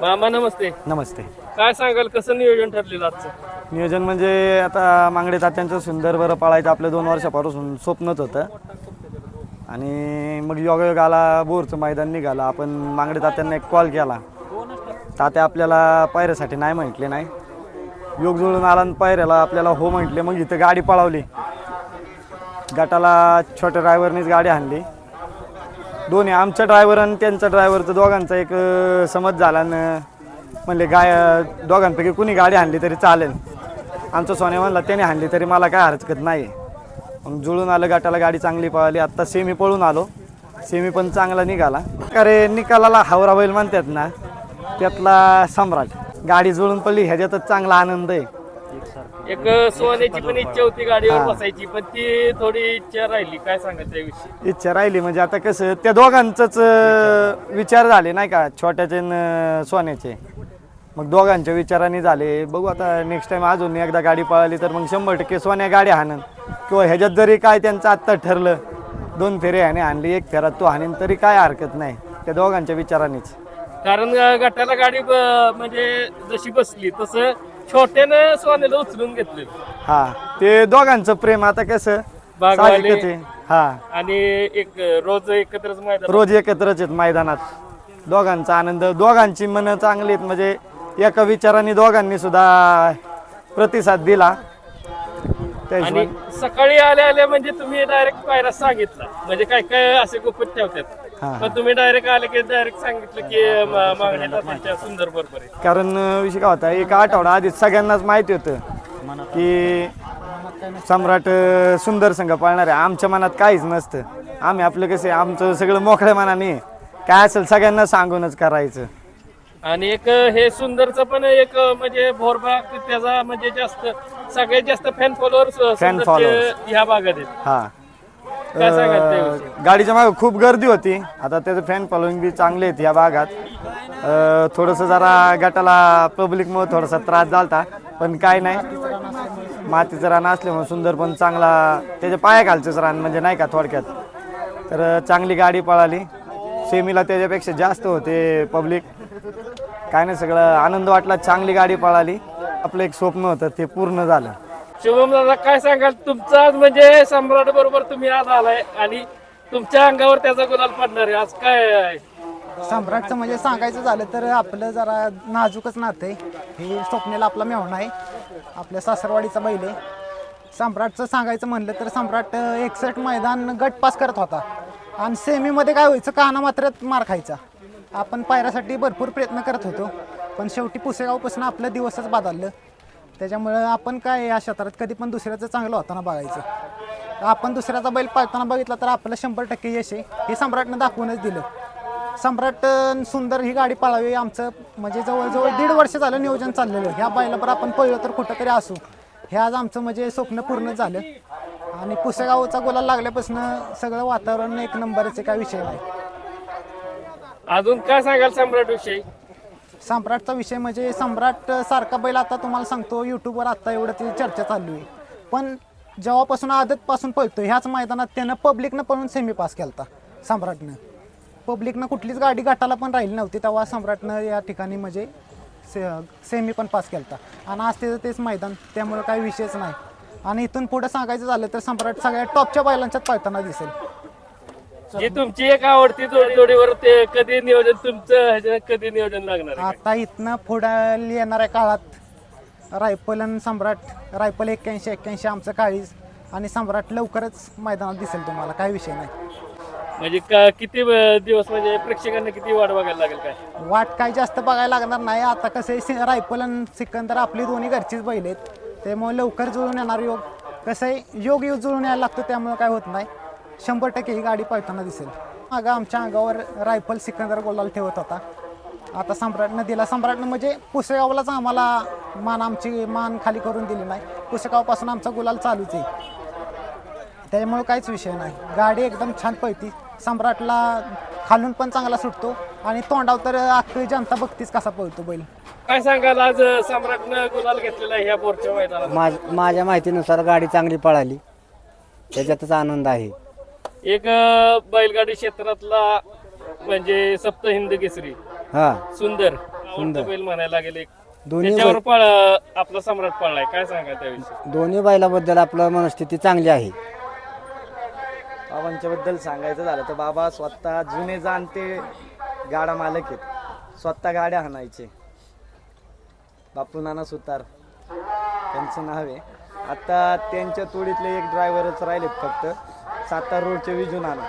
मामा नमस्ते. नमस्ते. काय सांगाल कसं नियोजन ठरलेलं आजचं? नियोजन म्हणजे आता मांगडे तात्यांचं सुंदर बरं पाळायचं आपलं दोन वर्षापासून स्वप्नच होतं. आणि मग योगायोग आला बोरचं मैदान निघालं. आपण मांगडे तात्यांना एक कॉल केला. तात्या आपल्याला पायऱ्यासाठी नाही म्हटले नाही. योग जुळून आला आणि पायऱ्याला आपल्याला हो म्हटले मग इथं गाडी पळवली. गटाला छोट्या ड्रायव्हरनीच गाडी आणली. दोन्ही आमचा ड्रायव्हर आणि त्यांचा ड्रायव्हरचं दोघांचा एक अं, समज झाला आणि म्हणले गाय दोघांपैकी कुणी गाडी आणली तरी चालेल. आमचा सोन्या म्हणला त्याने आणली तरी मला काय हरकत नाही. मग जुळून आलं गाठाला गाडी चांगली पळाली. आत्ता सेमी पळून आलो. सेमी पण चांगला निघाला. अरे निकालाला हावरा बैल म्हणतात ना त्यातला सम्राट. गाडी जुळून पडली ह्याच्यातच चांगला आनंद आहे. एक सोन्याची पण इच्छा होती गाडीवर बसायची पण ती थोडी इच्छा राहिली. काय सांगाल त्याविषयी? इच्छा राहिली म्हणजे आता कसं त्या दोघांचंच अं, विचार झाले नाही का छोट्याचे न सोन्याचे. मग दोघांच्या विचाराने झाले. बघू आता नेक्स्ट टाइम अजून एकदा गाडी पळाली तर मग शंभर टक्के सोन्या गाडी हाणन. किंवा ह्याच्यात जरी काय त्यांचं आत्ता ठरलं दोन फेरे ह्याने आणली एक फेरा तो हाणीन तरी काय हरकत नाही. त्या दोघांच्या विचारानेच. कारण गटाला गाडी म्हणजे जशी बसली तसं छोट्यानं सोन्याला उचलून घेतलं हा ते दोघांचं प्रेम आता कसं? बागवाले. साहजिकच आहे. हा. आणि एक रोज एकत्रच मैदान रोज एकत्रच आहेत मैदानात. दोघांचा आनंद दोघांची मनं चांगली आहेत. म्हणजे एका विचाराने दोघांनी सुद्धा प्रतिसाद दिला. त्या आणि हिशोबाने- सकाळी आल्या आल्या म्हणजे तुम्ही डायरेक्ट पायरा सांगितला. म्हणजे काय काय असे गुपित ठेवतात? हा. पण तुम्ही डायरेक्ट आले की डायरेक्ट सांगितलं की म- सुंदर बरोबर आहे कारण अं, विषय काय होता एक आठवडा आधीच सगळ्यांनाच माहिती होतं की सम्राट अं, सुंदर संघ पाळणार आहे आमच्या मनात काहीच नसतं आम्ही आपलं कसं आहे, आमचं सगळं मोकळ्या मनाने आहे. काय असेल सगळ्यांना सांगूनच करायचं आणि एक हे सुंदरचं पण एक म्हणजे भोरबाग त्याचा म्हणजे जास्त सगळ्यात जास्त फॅन फॉलोअर Fan followers. ह्या भागात आहेत हा काय सांगाल त्याविषयी? अं, गाडीच्या मागे खूप गर्दी होती. आता त्याचं फॅन फॉलोईंग बी चांगले आहेत या भागात. अं, थोडंसं जरा गटाला पब्लिकमुळे थोडासा त्रास झालता पण काय नाही. मातीचं रान असल्यामुळे सुंदर पण चांगला त्याच्या पायाखालचंच रान म्हणजे नाही का थोडक्यात. तर चांगली गाडी पळाली. सेमीला त्याच्यापेक्षा जास्त होते पब्लिक काय नाही सगळं आनंद वाटला चांगली गाडी पळाली. आपलं एक स्वप्न होतं ते पूर्ण झालं. शुभम दादा काय सांगाल? तुमचा आज म्हणजे सम्राट बरोबर तुम्ही आज आलाय आणि तुमच्या अंगावर त्याचा गुलाल पडणार आहे. आज काय आहे? सम्राटचं म्हणजे सांगायचं झालं तर आपलं जरा नाजूकच नातं आहे. हे स्वप्नेला आपला मेहणा आहे. आपल्या सासरवाडीचा बैल आहे. सम्राटचं सांगायचं म्हणलं तर सम्राट एकसठ मैदान गट पास करत होता. आणि सेमीमध्ये काय व्हायचं? काना मात्र मार खायचा. आपण पायऱ्यासाठी भरपूर प्रयत्न करत होतो. पण शेवटी पुसेगावपासून आपलं दिवसच बदललं. त्याच्यामुळं आपण काय या क्षेत्रात कधी पण दुसऱ्याचं चांगलं होताना बघायचं. आपण दुसऱ्याचा बैल पाळताना बघितला तर आपलं शंभर टक्के यश आहे. हे सम्राटनं दाखवूनच दिलं. सम्राट सुंदर ही गाडी पळावी आमचं म्हणजे जवळजवळ दीड वर्ष झालं नियोजन चाललेलं. ह्या बैलावर आपण पहिलं तर कुठं तरी असू. हे आज आमचं म्हणजे स्वप्न पूर्ण झालं. आणि पुसेगावचा गोला लागल्यापासून सगळं वातावरण एक नंबरचे काय विषय नाही. अजून काय सांगाल सम्राट विषयी? सम्राटचा विषय म्हणजे सम्राट सारखा बैल आता तुम्हाला सांगतो यूट्यूबवर आता एवढं ती चर्चा चालू आहे. पण जेव्हापासून आदतपासून पळतो ह्याच मैदानात त्यानं पब्लिकनं पळून सेमी पास केलता सम्राटनं. पब्लिकनं कुठलीच गाडी गाठाला पण राहिली नव्हती तेव्हा सम्राटनं या ठिकाणी म्हणजे से सेमी पण पास केलता. आणि आज त्याचं तेच मैदान त्यामुळे काही विषयच नाही. आणि इथून पुढं सांगायचं झालं तर सम्राट सगळ्या टॉपच्या बैलांच्यात पळताना दिसेल. जी तुमची एक आवडती जोडी जोडीवर ते कधी नियोजन तुमचं कधी नियोजन लागणार आहे? आता इथनं पुढे येणाऱ्या काळात रायफल आणि सम्राट रायफल एक्क्याऐंशी एक्क्याऐंशी आमचं काळीज आणि सम्राट लवकरच मैदानात दिसेल तुम्हाला काही विषय नाही. म्हणजे का- किती अं, दिवस म्हणजे प्रेक्षकांना किती वाट बघायला लागेल काय? वाट काही जास्त बघायला लागणार नाही आता कसं रायफल आणि सिकंदर आपली दोन्ही घरचीच बैल आहेत. त्यामुळे लवकर जुळून येणार योग. कसं योग योग जुळून यायला लागतो त्यामुळे काय होत नाही. शंभर टक्के ही गाडी पळताना दिसेल. मागं आमच्या अंगावर रायफल सिकंदर गोलाल ठेवत होता. आता सम्राटनं दिला सम्राटनं म्हणजे पुसेगावलाच आम्हाला मान आमची मान खाली करून दिली नाही. पुसेगावपासून आमचा गुलाल चालूच आहे. त्यामुळे काहीच विषय नाही. गाडी एकदम छान पळती. सम्राटला खालून पण चांगला सुटतो. आणि तोंडावर तर अख्खी जनता बघतीच कसा पळतो बैल. काय सांगाल आज सम्राटनं गुलाल घेतलेला आहे ह्या मैदानात? माझ माझ्या माहितीनुसार गाडी चांगली पळाली. त्याच्यातच आनंद आहे. एक अं, बैलगाडी क्षेत्रातला म्हणजे सप्त हिंद केसरी. हा. सुंदर. सुंदर. बैल म्हणायला लागेल. एक दोन्ही त्याच्यावर पळ आपला सम्राट पळलाय. काय सांगा त्याविषयी? दोन्ही बैलाबद्दल आपलं मनस्थिती चांगली आहे. बाबांच्या बद्दल सांगायचं झालं तर बाबा स्वतः जुने जाणते गाडा मालक आहेत. स्वतः गाड्या हाणायचे बापू नाना सुतार. त्यांचं नाव आहे. आता त्यांच्या तोडीतले एक ड्रायव्हरच राहिलेत फक्त. सातार रोडचे विजू नाना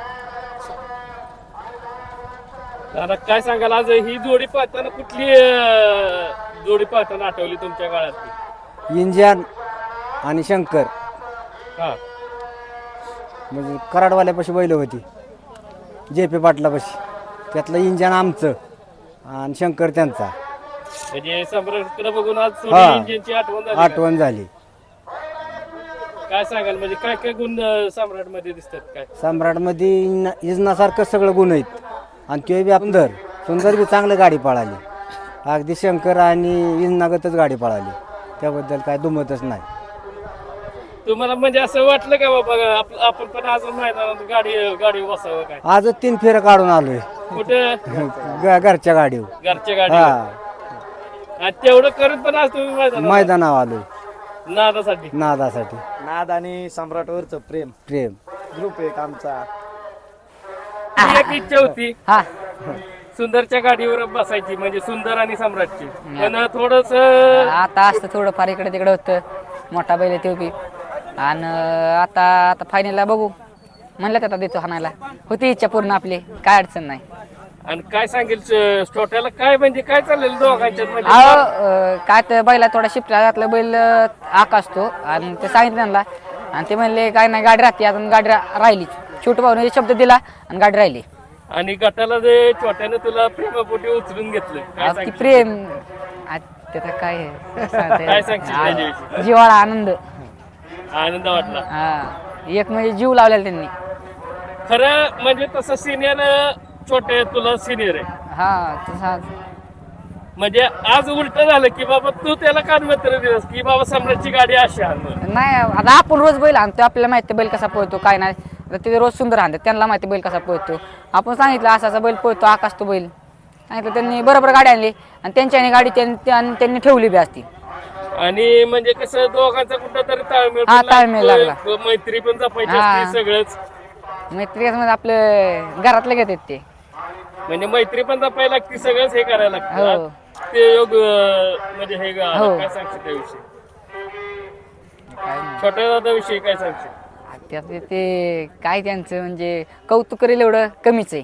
दादा काय सांगाल? आज ही जोडी पाहताना कुठली अं, जोडी पाहताना आठवली तुमच्या काळातली इंजिन आणि शंकर. हा. म्हणजे कराडवाल्यापाशी बैल होती. J P पाटलापाशी. त्यातलं इंजन आमचं आणि शंकर त्यांचा. म्हणजे सम्राटकडे बघून आज हा. इंजिनची आठवण झाली? आठवण झाली. काय सांगाल? म्हणजे काय काय गुण सम्राटमध्ये दिसतात काय? सम्राटमध्ये इन्न- इजनासारखं सगळं गुण आहेत. आणि ते बी सुंदर सुंदर बी चांगलं गाडी पळाली. अगदी शंकर आणि इजनागतच गाडी पळाली. त्याबद्दल काय दुमतच नाही. तुम्हाला म्हणजे असं वाटलं का बाबा आप- आपण पण आज मैदानात गाडी गाडी बसावं काय? आजच तीन फेरं काढून आलोय. कुठं? घरच्या गाडीवर. घरच्या गाडी हा. आणि तेवढं करून पण आज तुम्ही मैदानात मैदानावर आलोय. नादासाठी. नादासाठी. नाद आणि सम्राटवरचं प्रेम. प्रेम. ग्रुप एक आमचा. ती एक इच्छा होती. हा. सुंदरच्या गाडीवर बसायची म्हणजे सुंदर आणि सम्राटची. पण थोडस आता असतं थोडंफार इकडे तिकडे होतं. मोठा बैल आहे ते बी. आणि आता आता फायनलला बघू. म्हणलं आता देतो हाणायला. होती इच्छा पूर्ण आपली. काय अडचण नाही. आणि काय सांगेल छोट्याला काय म्हणजे काय चाललेलं दोघांच्यात म्हणजे? अहो काय तर बैला थोडा शिफ्ट घातलं बैल आकाशतो आणि ते सांगितलं त्यांना. आणि ते म्हणले काय नाही गाडी राहते अजून गाडी रा- राहिली. छोटू भाऊने शब्द दिला आणि गाडी राहिली. आणि गटाला जे छोट्यानं तुला प्रेमापोटी उचलून घेतलं काय अहो, ती? प्रेम. आ, त्याचा काय आहे? सांगता येत काय नाही. सांगशील आ, त्याच्याविषयी? जिव्हाळा आनंद. आनंद वाटला. हा. एक म्हणजे जीव लावलेला त्यांनी. खरं म्हणजे तसं सिनियर छोटे तुला सिनियर आहे. हा तसा. म्हणजे आज उलट झालं की बाबा तू त्याला कानमत्र दिलंस की बाबा सम्राटची गाडी अशी आण म्हणून. नाही आता आपण रोज बैल आणतो आपल्याला माहिती बैल कसा पळतो काय नाही. आता ते रोज सुंदर आणतात त्यांना माहिती बैल कसा पळतो. आपण सांगितलं असा असा बैल पळतो आकाश तो बैल. सांगितलं त्यांनी बरोबर गाडी आणली आणि त्यांच्याने गाडी त्यां- त्यां- त्यांनी ठेवली बी असती. आणि म्हणजे कसं दोघांचा कुठं तरी ताळमेळ हा, पण ताळमेळ लागतोय. मैत्री पण जपायची हा. असते सगळंच. मैत्री म्हणजे आपलं घरातले घेतात ते. म्हणजे मैत्री पण जपायला लागते सगळंच हे करायला हो. लागतं ते योग अं, म्हणजे हे ग- हो. काय सांगशील त्याविषयी काय नाही. छोट्या दादाविषयी काय सांगशील ते काय त्यांचं म्हणजे कौतुक करेल एवढं कमीच आहे